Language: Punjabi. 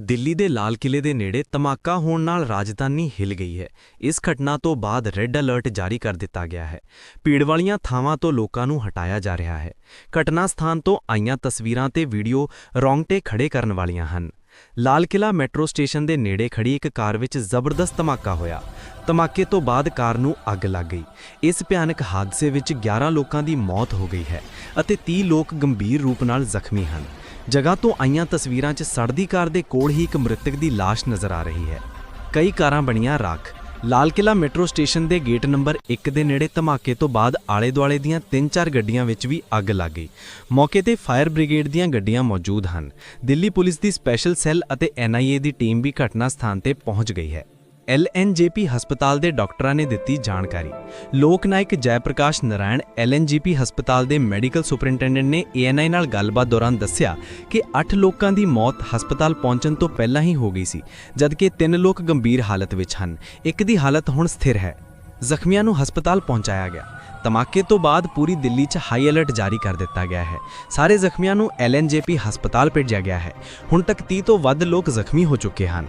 ਦਿੱਲੀ ਦੇ ਲਾਲ ਕਿਲੇ ਦੇ ਨੇੜੇ ਧਮਾਕਾ ਹੋਣ ਨਾਲ ਰਾਜਧਾਨੀ ਹਿਲ ਗਈ ਹੈ। ਇਸ ਘਟਨਾ ਤੋਂ ਬਾਅਦ ਰੈੱਡ ਅਲਰਟ ਜਾਰੀ ਕਰ ਦਿੱਤਾ ਗਿਆ ਹੈ। ਭੀੜ ਵਾਲੀਆਂ ਥਾਵਾਂ ਤੋਂ ਲੋਕਾਂ ਨੂੰ ਹਟਾਇਆ ਜਾ ਰਿਹਾ ਹੈ। ਘਟਨਾ ਸਥਾਨ ਤੋਂ ਆਈਆਂ ਤਸਵੀਰਾਂ ਤੇ ਵੀਡੀਓ ਰੌਂਗਟੇ ਖੜੇ ਕਰਨ ਵਾਲੀਆਂ ਹਨ। ਲਾਲ ਕਿਲਾ ਮੈਟਰੋ ਸਟੇਸ਼ਨ ਦੇ ਨੇੜੇ ਖੜੀ ਇੱਕ ਕਾਰ ਵਿੱਚ ਜ਼ਬਰਦਸਤ ਧਮਾਕਾ ਹੋਇਆ। ਧਮਾਕੇ ਤੋਂ ਬਾਅਦ ਕਾਰ ਨੂੰ ਅੱਗ ਲੱਗ ਗਈ। ਇਸ ਭਿਆਨਕ ਹਾਦਸੇ ਵਿੱਚ 11 ਲੋਕਾਂ ਦੀ ਮੌਤ ਹੋ ਗਈ ਹੈ ਅਤੇ 30 ਲੋਕ ਗੰਭੀਰ ਰੂਪ ਨਾਲ ਜ਼ਖਮੀ ਹਨ। ਜਗ੍ਹਾ ਤੋਂ ਆਈਆਂ ਤਸਵੀਰਾਂ 'ਚ ਸੜਦੀ ਕਾਰ ਦੇ ਕੋਲ ਹੀ ਇੱਕ ਮ੍ਰਿਤਕ ਦੀ ਲਾਸ਼ ਨਜ਼ਰ ਆ ਰਹੀ ਹੈ। ਕਈ ਕਾਰਾਂ ਬਣੀਆਂ ਰਾਖ। ਲਾਲ ਕਿਲਾ ਮੈਟਰੋ ਸਟੇਸ਼ਨ ਦੇ ਗੇਟ ਨੰਬਰ 1 ਦੇ ਨੇੜੇ ਧਮਾਕੇ ਤੋਂ ਬਾਅਦ ਆਲੇ-ਦੁਆਲੇ ਦੀਆਂ 3-4 ਗੱਡੀਆਂ ਵਿੱਚ ਵੀ ਅੱਗ ਲੱਗ ਗਈ। ਮੌਕੇ ਤੇ ਫਾਇਰ ਬ੍ਰਿਗੇਡ ਦੀਆਂ ਗੱਡੀਆਂ ਮੌਜੂਦ ਹਨ। ਦਿੱਲੀ ਪੁਲਿਸ ਦੀ ਸਪੈਸ਼ਲ ਸੈੱਲ ਅਤੇ ਐਨਆਈਏ ਦੀ ਟੀਮ ਵੀ ਘਟਨਾ ਸਥਾਨ ਤੇ ਪਹੁੰਚ ਗਈ ਹੈ। ਐਲਐਨਜੇਪੀ ਹਸਪਤਾਲ ਦੇ ਡਾਕਟਰਾਂ ਨੇ ਦਿੱਤੀ ਜਾਣਕਾਰੀ। ਲੋਕ ਨਾਇਕ ਜੈਪ੍ਰਕਾਸ਼ ਨਾਰਾਇਣ ਐਲਐਨਜੀਪੀ ਹਸਪਤਾਲ ਦੇ ਮੈਡੀਕਲ ਸੁਪਰਿੰਟੈਂਡੈਂਟ ਨੇ ਏਐਨਆਈ ਨਾਲ ਗੱਲਬਾਤ ਦੌਰਾਨ ਦੱਸਿਆ ਕਿ 8 ਲੋਕਾਂ ਦੀ ਮੌਤ ਹਸਪਤਾਲ ਪਹੁੰਚਣ ਤੋਂ ਪਹਿਲਾਂ ਹੀ ਹੋ ਗਈ ਸੀ, ਜਦਕਿ 3 ਲੋਕ ਗੰਭੀਰ ਹਾਲਤ ਵਿੱਚ ਹਨ। ਇੱਕ ਦੀ ਹਾਲਤ ਹੁਣ ਸਥਿਰ ਹੈ। ਜ਼ਖਮੀਆਂ ਨੂੰ ਹਸਪਤਾਲ ਪਹੁੰਚਾਇਆ ਗਿਆ। ਧਮਾਕੇ ਤੋਂ ਬਾਅਦ ਪੂਰੀ ਦਿੱਲੀ 'ਚ ਹਾਈ ਅਲਰਟ ਜਾਰੀ ਕਰ ਦਿੱਤਾ ਗਿਆ ਹੈ। ਸਾਰੇ ਜ਼ਖਮੀਆਂ ਨੂੰ ਐਲਐਨਜੇਪੀ ਹਸਪਤਾਲ ਭੇਜਿਆ ਗਿਆ ਹੈ। ਹੁਣ ਤੱਕ 30 ਤੋਂ ਵੱਧ ਲੋਕ ਜ਼ਖਮੀ ਹੋ ਚੁੱਕੇ ਹਨ।